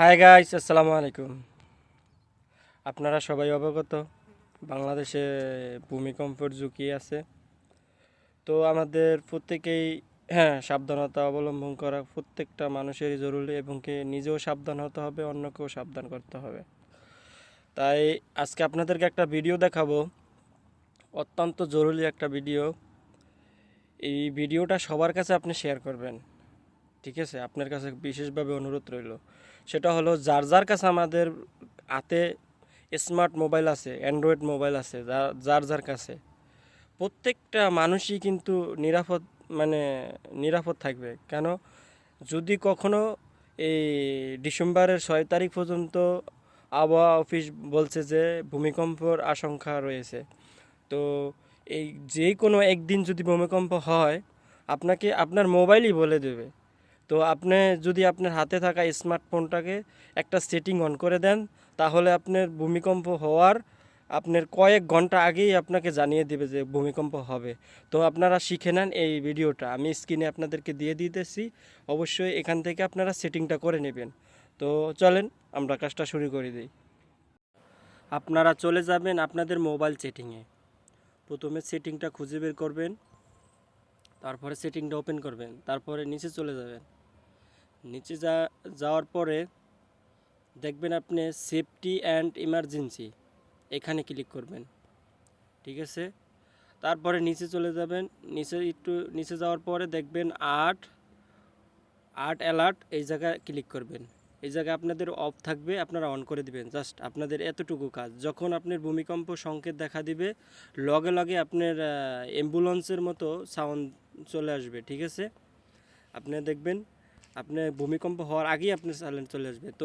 Hi guys আসসালামু আলাইকুম। আপনারা সবাই অবগত, বাংলাদেশে ভূমিকম্পের ঝুঁকি আছে। তো আমাদের প্রত্যেকেই হ্যাঁ সাবধানতা অবলম্বন করা প্রত্যেকটা মানুষেরই জরুরি এবং কি নিজেও সাবধান হতে হবে, অন্যকেও সাবধান করতে হবে। তাই আজকে আপনাদেরকে একটা ভিডিও দেখাবো। অত্যন্ত জরুরি একটা ভিডিও। এই ভিডিওটা সবার কাছে আপনি শেয়ার করবেন। ঠিক আছে? আপনার কাছে বিশেষভাবে অনুরোধ রইল। সেটা হলো, যার যার কাছে আমাদের হাতে স্মার্ট মোবাইল আছে অ্যান্ড্রয়েড মোবাইল আছে যার যার কাছে, প্রত্যেকটা মানুষই কিন্তু নিরাপদ মানে নিরাপদ থাকবে। কেন? যদি কখনো এই ডিসেম্বরের ছয় তারিখ পর্যন্ত আবহাওয়া অফিস বলছে যে ভূমিকম্পর আশঙ্কা রয়েছে, তো এই যে কোনো একদিন যদি ভূমিকম্প হয়, আপনাকে আপনার মোবাইলই বলে দেবে। তো আপনি যদি আপনার হাতে থাকা স্মার্টফোনটাকে একটা সেটিং অন করে দেন, তাহলে আপনার ভূমিকম্প হওয়ার আপনার কয়েক ঘণ্টা আগেই আপনাকে জানিয়ে দেবে যে ভূমিকম্প হবে। তো আপনারা শিখে নেন এই ভিডিওটা। আমি স্ক্রিনে আপনাদেরকে দিয়ে দিতেছি। অবশ্যই এখান থেকে আপনারা সেটিংটা করে নেবেন। তো চলেন, আমরা কাজটা শুরু করে দিই। আপনারা চলে যাবেন আপনাদের মোবাইল সেটিংয়ে। প্রথমে সেটিংটা খুঁজে বের করবেন। তারপরে সেটিংটা ওপেন করবেন। তারপরে নিচে চলে যাবেন। নিচে যা, যাওয়ার পরে দেখবেন আপনি সেফটি অ্যান্ড ইমার্জেন্সি এখানে ক্লিক করবেন। ঠিক আছে? তারপরে নিচে চলে যাবেন। নিচে একটু, নিচে যাওয়ার পরে দেখবেন আর্ট আর্ট অ্যালার্ট এই জায়গায় ক্লিক করবেন। এই জায়গায় আপনাদের অফ থাকবে, আপনারা অন করে দিবেন। জাস্ট আপনাদের এতটুকু কাজ। যখন আপনার ভূমিকম্প সংকেত দেখা দিবে, লগে লগে আপনার অ্যাম্বুলেন্সের মতো সাউন্ড চলে আসবে। ঠিক আছে? আপনি দেখবেন আপনার ভূমিকম্প হওয়ার আগেই আপনার সাইলেন্ট চলে আসবে তো